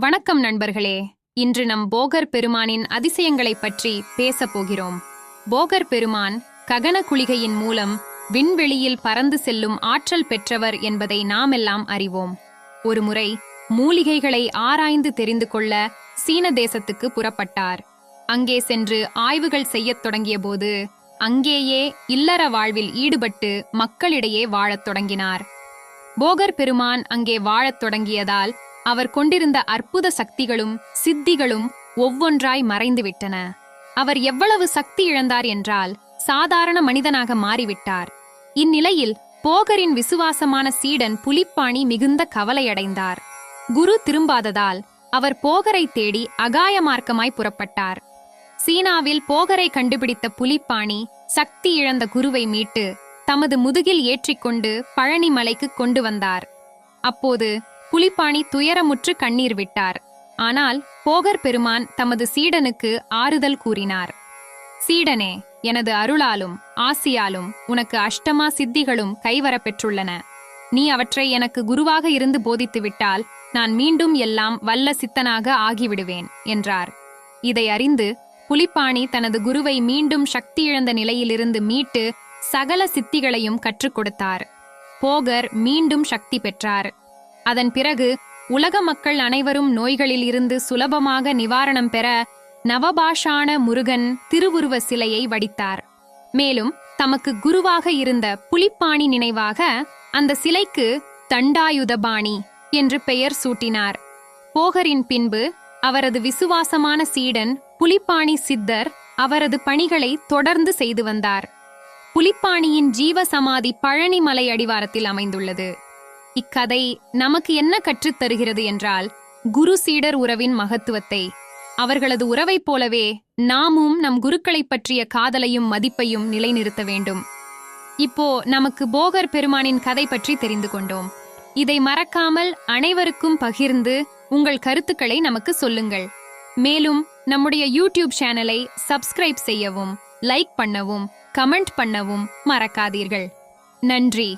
வணக்கம் நண்பர்களே. இன்று நம் போகர் பெருமானின் அதிசயங்களைப் பற்றி பேசப் போகிறோம். போகர் பெருமான் ககன குளிகையின் மூலம் விண்வெளியில் பறந்து செல்லும் ஆற்றல் பெற்றவர் என்பதை நாமெல்லாம் அறிவோம். ஒருமுறை மூலிகைகளை ஆராய்ந்து தெரிந்து கொள்ள சீன தேசத்துக்கு புறப்பட்டார். அங்கே சென்று ஆய்வுகள் செய்யத் தொடங்கியபோது அங்கேயே இல்லற வாழ்வில் ஈடுபட்டு மக்களிடையே வாழத் தொடங்கினார். போகர் பெருமான் அங்கே வாழத் தொடங்கியதால் அவர் கொண்டிருந்த அற்புத சக்திகளும் சித்திகளும் ஒவ்வொன்றாய் மறைந்துவிட்டன. அவர் எவ்வளவு சக்தி இழந்தார் என்றால் சாதாரண மனிதனாக மாறிவிட்டார். இந்நிலையில் போகரின் விசுவாசமான சீடன் புலிப்பாணி மிகுந்த கவலையடைந்தார். குரு திரும்பாததால் அவர் போகரை தேடி அகாய மார்க்கமாய் புறப்பட்டார். சீனாவில் போகரை கண்டுபிடித்த புலிப்பாணி சக்தி இழந்த குருவை மீட்டு தமது முதுகில் ஏற்றிக்கொண்டு பழனிமலைக்கு கொண்டு வந்தார். அப்போது புலிப்பாணி துயரமுற்று கண்ணீர் விட்டார். ஆனால் போகர் பெருமான் தமது சீடனுக்கு ஆறுதல் கூறினார். சீடனே எனது அருளாலும் ஆசியாலும் உனக்கு அஷ்டமா சித்திகளும் கைவரப்பெற்றுள்ளன நீ அவற்றை எனக்கு குருவாக இருந்து போதித்துவிட்டால் நான் மீண்டும் எல்லாம் வல்ல சித்தனாக ஆகிவிடுவேன் என்றார். இதை அறிந்து புலிப்பாணி தனது குருவை மீண்டும் சக்தி இழந்த நிலையிலிருந்து மீட்டு சகல சித்திகளையும் கற்றுக் கொடுத்தார். போகர் மீண்டும் சக்தி பெற்றார். அதன் பிறகு உலக மக்கள் அனைவரும் நோய்களில் இருந்து சுலபமாக நிவாரணம் பெற நவபாஷான முருகன் திருவுருவ சிலையை வடித்தார். மேலும் தமக்கு குருவாக இருந்த புலிப்பாணி நினைவாக அந்த சிலைக்கு தண்டாயுதபாணி என்று பெயர் சூட்டினார். போகரின் பின்பு அவரது விசுவாசமான சீடன் புலிப்பாணி சித்தர் அவரது பணிகளை தொடர்ந்து செய்து வந்தார். புலிப்பாணியின் ஜீவ சமாதி பழனி மலை அடிவாரத்தில் அமைந்துள்ளது. இக்கதை நமக்கு என்ன கற்றுத் தருகிறது என்றால் குரு சீடர் உறவின் மகத்துவத்தை. அவர்களது உறவைப் போலவே நாமும் நம் குருக்களைப் பற்றிய காதலையும் மதிப்பையும் நிலைநிறுத்த வேண்டும். இப்போ நமக்கு போகர் பெருமானின் கதை பற்றி தெரிந்து கொண்டோம். இதை மறக்காமல் அனைவருக்கும் பகிர்ந்து உங்கள் கருத்துக்களை நமக்கு சொல்லுங்கள். மேலும் நம்முடைய யூடியூப் சேனலை சப்ஸ்கிரைப் செய்யவும் லைக் பண்ணவும் கமெண்ட் பண்ணவும் மறக்காதீர்கள். நன்றி.